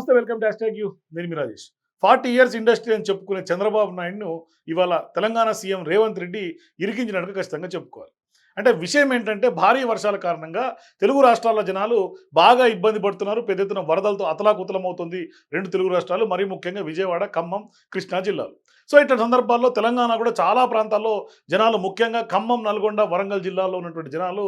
నమస్తే welcome to హ్యాష్ యూ. నేను మీ రాజేష్. ఫార్టీ ఇయర్స్ ఇండస్ట్రీ అని చెప్పుకునే చంద్రబాబు నాయుడును ఇవాళ తెలంగాణ సీఎం రేవంత్ రెడ్డి ఇరికించినట్టుగా ఖచ్చితంగా చెప్పుకోవాలి. అంటే విషయం ఏంటంటే భారీ వర్షాల కారణంగా తెలుగు రాష్ట్రాల జనాలు బాగా ఇబ్బంది పడుతున్నారు. పెద్ద ఎత్తున వరదలతో అతలాకుతలమవుతుంది రెండు తెలుగు రాష్ట్రాలు మరీ ముఖ్యంగా విజయవాడ ఖమ్మం కృష్ణా జిల్లాలు. సో ఇట్లా సందర్భాల్లో తెలంగాణ కూడా చాలా ప్రాంతాల్లో జనాలు ముఖ్యంగా ఖమ్మం నల్గొండ వరంగల్ జిల్లాలో ఉన్నటువంటి జనాలు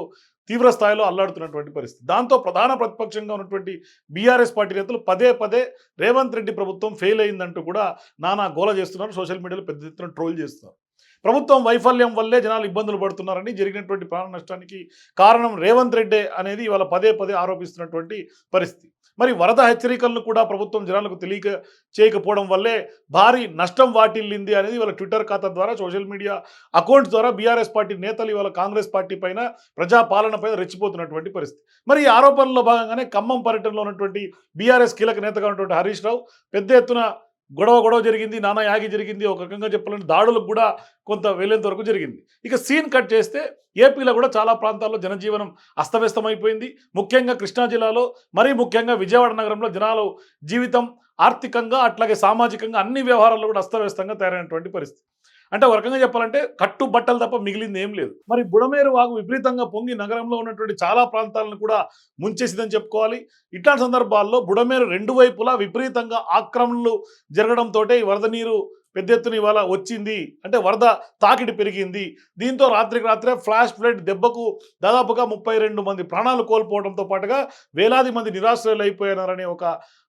తీవ్ర స్థాయిలో అల్లాడుతున్నటువంటి పరిస్థితి. దాంతో ప్రధాన ప్రతిపక్షంగా ఉన్నటువంటి బీఆర్ఎస్ పార్టీ నేతలు పదే పదే రేవంత్ రెడ్డి ప్రభుత్వం ఫెయిల్ అయిందంటూ కూడా నానా గోల చేస్తున్నారు. సోషల్ మీడియాలో పెద్ద ఎత్తున ట్రోల్ చేస్తున్నారు. ప్రభుత్వం వైఫల్యం వల్లే జనాలు ఇబ్బందులు పడుతున్నారని జరిగినటువంటి ప్రాణ నష్టానికి కారణం రేవంత్ రెడ్డి అనేది ఇవాళ పదే పదే ఆరోపిస్తున్నటువంటి పరిస్థితి. మరి వరద హెచ్చరికలను కూడా ప్రభుత్వం జనాలకు తెలియక చేయకపోవడం వల్లే భారీ నష్టం వాటిల్లింది అనేది ఇవాళ ట్విట్టర్ ఖాతా ద్వారా సోషల్ మీడియా అకౌంట్ ద్వారా బీఆర్ఎస్ పార్టీ నేతలు ఇవాళ కాంగ్రెస్ పార్టీ పైన ప్రజాపాలన పైన రెచ్చిపోతున్నటువంటి పరిస్థితి. మరి ఈ ఆరోపణలో భాగంగానే ఖమ్మం పర్యటనలో ఉన్నటువంటి బీఆర్ఎస్ కీలక నేతగా ఉన్నటువంటి హరీష్ రావు పెద్ద ఎత్తున గొడవ గొడవ జరిగింది నానా యాగి జరిగింది ఒక రకంగా చెప్పాలంటే దాడులకు కూడా కొంత వెళ్ళేంత వరకు జరిగింది. ఇక సీన్ కట్ చేస్తే ఏపీలో కూడా చాలా ప్రాంతాల్లో జనజీవనం అస్తవ్యస్తమైపోయింది. ముఖ్యంగా కృష్ణా జిల్లాలో మరీ ముఖ్యంగా విజయవాడ నగరంలో జనాలు జీవితం ఆర్థికంగా అట్లాగే సామాజికంగా అన్ని వ్యవహారాల్లో కూడా అస్తవ్యస్తంగా తయారైనటువంటి పరిస్థితి. అంటే ఒక రకంగా చెప్పాలంటే కట్టు బట్టలు తప్ప మిగిలింది ఏం లేదు. మరి బుడమేరు వాగు విపరీతంగా పొంగి నగరంలో ఉన్నటువంటి చాలా ప్రాంతాలను కూడా ముంచేసిందని చెప్పుకోవాలి. ఇట్లాంటి సందర్భాల్లో బుడమేరు రెండు వైపులా విపరీతంగా ఆక్రమణలు జరగడంతో ఈ వరద నీరు పెద్ద ఎత్తున ఇవాళ వచ్చింది. అంటే వరద తాకిడి పెరిగింది. దీంతో రాత్రికి రాత్రే ఫ్లాష్ ఫ్లడ్ దెబ్బకు దాదాపుగా ముప్పై రెండు మంది ప్రాణాలు కోల్పోవడంతో పాటుగా వేలాది మంది నిరాశ్రయులు అయిపోయినారనే ఒక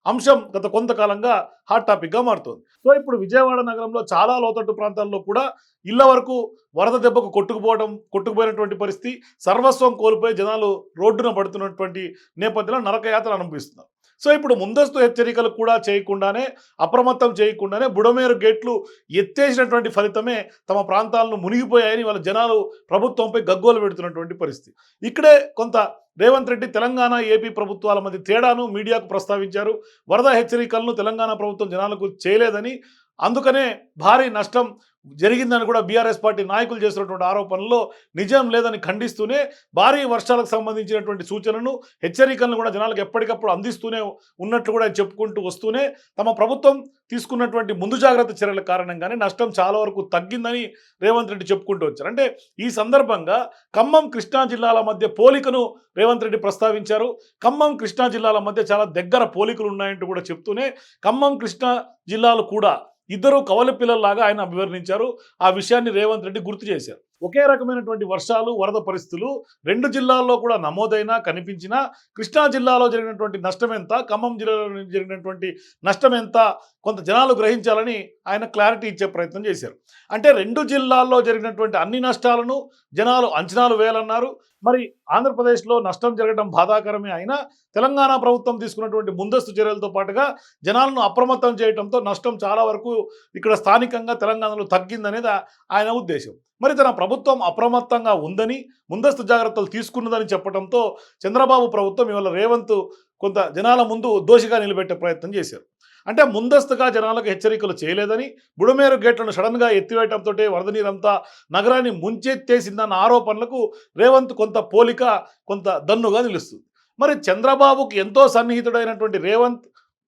అంశం గత కొంతకాలంగా హాట్ టాపిక్గా మారుతోంది. సో ఇప్పుడు విజయవాడ నగరంలో చాలా లోతట్టు ప్రాంతాల్లో కూడా ఇళ్ళ వరకు వరద దెబ్బకు కొట్టుకుపోవడం కొట్టుకుపోయినటువంటి పరిస్థితి సర్వస్వం కోల్పోయి జనాలు రోడ్డున పడుతున్నటువంటి నేపథ్యంలో నరకయాత్ర అనుభవిస్తున్నారు సో ఇప్పుడు ముందస్తు హెచ్చరికలు కూడా చేయకుండానే అప్రమత్తం చేయకుండానే బుడమేరు గేట్లు ఎత్తేసినటువంటి ఫలితమే తమ ప్రాంతాలను మునిగిపోయాయని వాళ్ళ జనాలు ప్రభుత్వంపై గగ్గోలు పెడుతున్నటువంటి పరిస్థితి. ఇక్కడే కొంత రేవంత్ రెడ్డి తెలంగాణ ఏపీ ప్రభుత్వాల మధ్య తేడాను మీడియాకు ప్రస్తావించారు. వరద హెచ్చరికలను తెలంగాణ ప్రభుత్వం జనాలకు చేయలేదని అందుకనే భారీ నష్టం జరిగిందని కూడా బీఆర్ఎస్ పార్టీ నాయకులు చేస్తున్నటువంటి ఆరోపణల్లో నిజం లేదని ఖండిస్తూనే భారీ వర్షాలకు సంబంధించినటువంటి సూచనలను హెచ్చరికలను కూడా జనాలకు ఎప్పటికప్పుడు అందిస్తూనే ఉన్నట్లు కూడా చెప్పుకుంటూ వస్తూనే తమ ప్రభుత్వం తీసుకున్నటువంటి ముందు జాగ్రత్త చర్యల కారణంగానే నష్టం చాలా వరకు తగ్గిందని రేవంత్ రెడ్డి చెప్పుకుంటూ వచ్చారు. అంటే ఈ సందర్భంగా ఖమ్మం కృష్ణా జిల్లాల మధ్య పోలికను రేవంత్ రెడ్డి ప్రస్తావించారు. ఖమ్మం కృష్ణా జిల్లాల మధ్య చాలా దగ్గర పోలికలు ఉన్నాయంటూ కూడా చెప్తూనే ఖమ్మం కృష్ణా జిల్లాలు కూడా ఇద్దరు కవల పిల్లల్లాగా ఆయన అభివర్ణించారు. ఆ విషయాన్ని రేవంత్ రెడ్డి గుర్తు చేశారు. ఒకే రకమైనటువంటి వర్షాలు వరద పరిస్థితులు రెండు జిల్లాల్లో కూడా నమోదైనా కనిపించినా కృష్ణా జిల్లాలో జరిగినటువంటి నష్టం ఎంత ఖమ్మం జిల్లాలో జరిగినటువంటి నష్టం ఎంత కొంత జనాలు గ్రహించాలని ఆయన క్లారిటీ ఇచ్చే ప్రయత్నం చేశారు. అంటే రెండు జిల్లాల్లో జరిగినటువంటి అన్ని నష్టాలను జనాలు అంచనాలు వేయాలన్నారు. మరి ఆంధ్రప్రదేశ్లో నష్టం జరగడం బాధాకరమే అయినా తెలంగాణ ప్రభుత్వం తీసుకున్నటువంటి ముందస్తు చర్యలతో పాటుగా జనాలను అప్రమత్తం చేయడంతో నష్టం చాలా వరకు ఇక్కడ స్థానికంగా తెలంగాణలో తగ్గిందనేది ఆయన ఉద్దేశం. మరి తన ప్రభుత్వం అప్రమత్తంగా ఉందని ముందస్తు జాగ్రత్తలు తీసుకున్నదని చెప్పడంతో చంద్రబాబు ప్రభుత్వం ఇవాళ రేవంత్ కొంత జనాల ముందు దోషిగా నిలబెట్టే ప్రయత్నం చేశారు. అంటే ముందస్తుగా జనాలకు హెచ్చరికలు చేయలేదని బుడమేరు గేట్లను సడన్గా ఎత్తివేయడంతో వరద నీరంతా నగరాన్ని ముంచెత్తేసిందన్న ఆరోపణలకు రేవంత్ కొంత పోలిక కొంత దన్నుగా నిలుస్తుంది. మరి చంద్రబాబుకు ఎంతో సన్నిహితుడైనటువంటి రేవంత్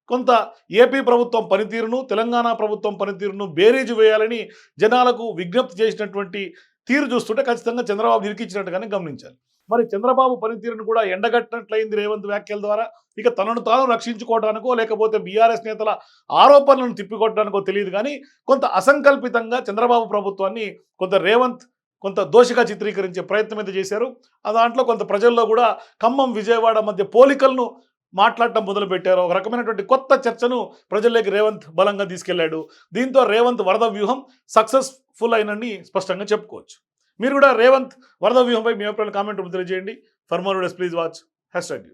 కొంత ఏపీ ప్రభుత్వం పనితీరును తెలంగాణ ప్రభుత్వం పనితీరును బేరీజు వేయాలని జనాలకు విజ్ఞప్తి చేసినటువంటి తీరు చూస్తుంటే ఖచ్చితంగా చంద్రబాబు ఇరికించినట్టుగానే గమనించాలి. మరి చంద్రబాబు పనితీరును కూడా ఎండగట్టినట్లయింది రేవంత్ వ్యాఖ్యల ద్వారా. ఇక తనను తాను రక్షించుకోవడానికో లేకపోతే బీఆర్ఎస్ నేతల ఆరోపణలను తిప్పికొట్టడానికో తెలియదు కానీ కొంత అసంకల్పితంగా చంద్రబాబు ప్రభుత్వాన్ని కొంత రేవంత్ కొంత దోషిగా చిత్రీకరించే ప్రయత్నం అయితే చేశారు. ఆ దాంట్లో కొంత ప్రజల్లో కూడా ఖమ్మం విజయవాడ మధ్య పోలికలను మాట్లాడటం మొదలుపెట్టారు. ఒక రకమైనటువంటి కొత్త చర్చను ప్రజల్లోకి రేవంత్ బలంగా తీసుకెళ్ళాడు దీంతో రేవంత్ వరద వ్యూహం సక్సెస్ఫుల్ అయినని స్పష్టంగా చెప్పుకోవచ్చు. మీరు కూడా రేవంత్ వరద వ్యూహంపై మీ అభిప్రాయాలు కామెంట్ రూపంలో తెలియజేయండి. For more please watch hashtag